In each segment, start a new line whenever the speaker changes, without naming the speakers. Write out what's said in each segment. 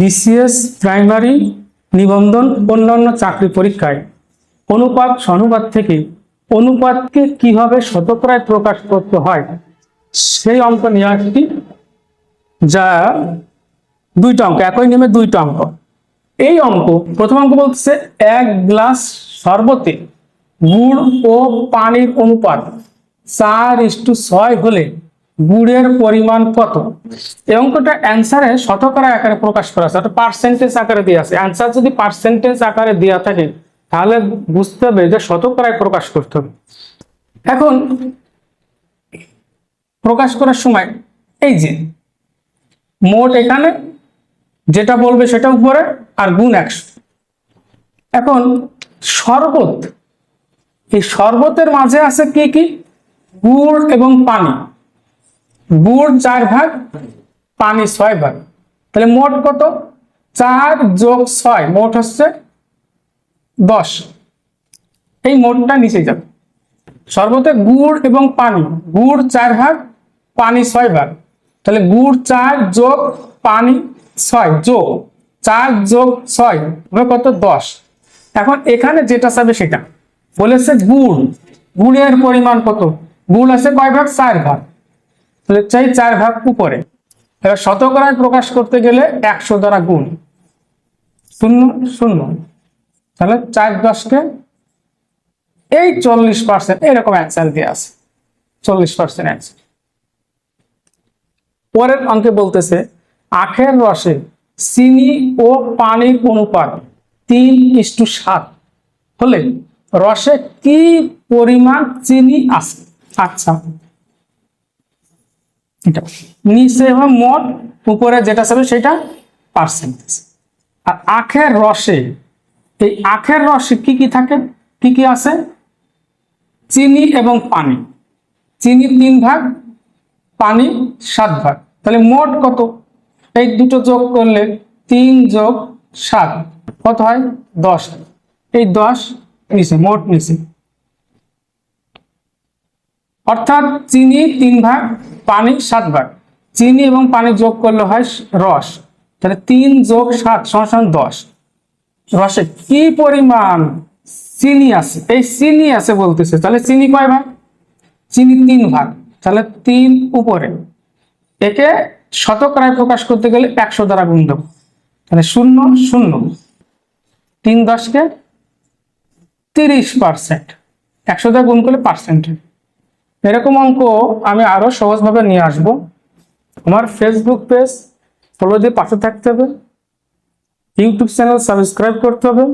BCS, primary, নিবন্ধন, অন্যান্য চাকরি পরীক্ষায়। অনুপাত সনুপাত থেকে অনুপাতকে কীভাবে শতকরায় প্রকাশ করতে হয়, সেই অঙ্ক নিয়ে আসছি, যা দুইটা অঙ্ক, একই নেমে দুইটা অঙ্ক। এই অঙ্ক, প্রথম অঙ্ক বলতেছে এক গ্লাস শরবতে গুড় ও পানির অনুপাত চার ইস্টু ছয় হলে গুড়ের পরিমাণ কত? এই অঙ্কটা অ্যান্সারে শতকরা আকারে প্রকাশ করা আছে, অর্থাৎ পার্সেন্টেজ আকারে দেওয়া আছে। অ্যান্সার যদি পার্সেন্টেজ আকারে দেওয়া থাকে, তাহলে বুঝতে হবে যে শতকরায় প্রকাশ করতে হবে। এখন প্রকাশ করার সময় এই যে, মোট এখানে যেটা বলবে সেটা উপরে আর গুণ একশো। এখন শরবত, এই শরবতের মাঝে আছে কি কি? গুড় এবং পানি। গুড় চার ভাগ, পানি ছয় ভাগ। তাহলে মোট কত? চার যোগ ছয়, মোট হচ্ছে দশ। এই মোটটা নিচে যাবে। শরবতে গুড় এবং পানি, গুড় চার ভাগ, পানি ছয় ভাগ। তাহলে গুড় চার যোগ পানি ছয়, যোগ চার যোগ ছয়, হবে কত? দশ। এখন এখানে যেটা চাবে সেটা। বলেছে গুড়। গুড়ের পরিমাণ কত? গুড় আছে কয় ভাগ? চার ভাগ। তাহলে চাই চার ভাগ উপরে। এবার শতকরায় প্রকাশ করতে গেলে একশো দ্বারা গুণ। শূন্য শূন্য। তাহলে চার দশকে এই চল্লিশ পার্সেন্ট এরকম অ্যান্সার দিয়ে আছে। চল্লিশ পার্সেন্ট অ্যান্সার পরের অঙ্কে বলতেছে, আখের রসে চিনি ও পানির অনুপাত তিন ইস্টু সাত। হলে রসে কি পরিমাণ চিনি আছে? আচ্ছা। এটা। নিচে এবং মোট, উপরে যেটা যাবে সেটা পার্সেন্টেজ আর আখের রসে, এই আখের রসে কি কি থাকে? কি কি আছে? চিনি এবং পানি। চিনি তিন ভাগ, পানি সাত ভাগ। তাহলে মোট কত? এই দুটো যোগ করলে তিন যোগ সাত। কত হয়? দশ। এই দশ নিচে, মোট নিচে। অর্থাৎ চিনি তিন ভাগ পানি সাত ভাগ। চিনি এবং পানি যোগ করলে হয় রস। তাহলে তিন যোগ সাত সমান দশ। রসে কি পরিমাণ চিনি আছে? এই চিনি আছে বলতেছে। তাহলে চিনি কয় ভাগ? চিনি তিন ভাগ। তাহলে তিন উপরে। একে শতকরায় প্রকাশ করতে গেলে একশো দ্বারা গুণ দেবো। তাহলে শূন্য শূন্য। তিন দশকে তিরিশ পার্সেন্ট। একশো দ্বারা গুণ করলে পার্সেন্ট এরকম অঙ্ক আমি আরও সহজভাবে নিয়ে আসব। আমার ফেসবুক পেজ ফলো দিয়ে পাশে থাকতে হবে। ইউটিউব চ্যানেল সাবস্ক্রাইব করতে হবে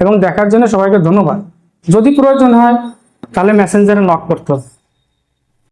এবং দেখার জন্য সবাইকে ধন্যবাদ। যদি প্রয়োজন হয়, তাহলে মেসেঞ্জারে নক করতে হবে।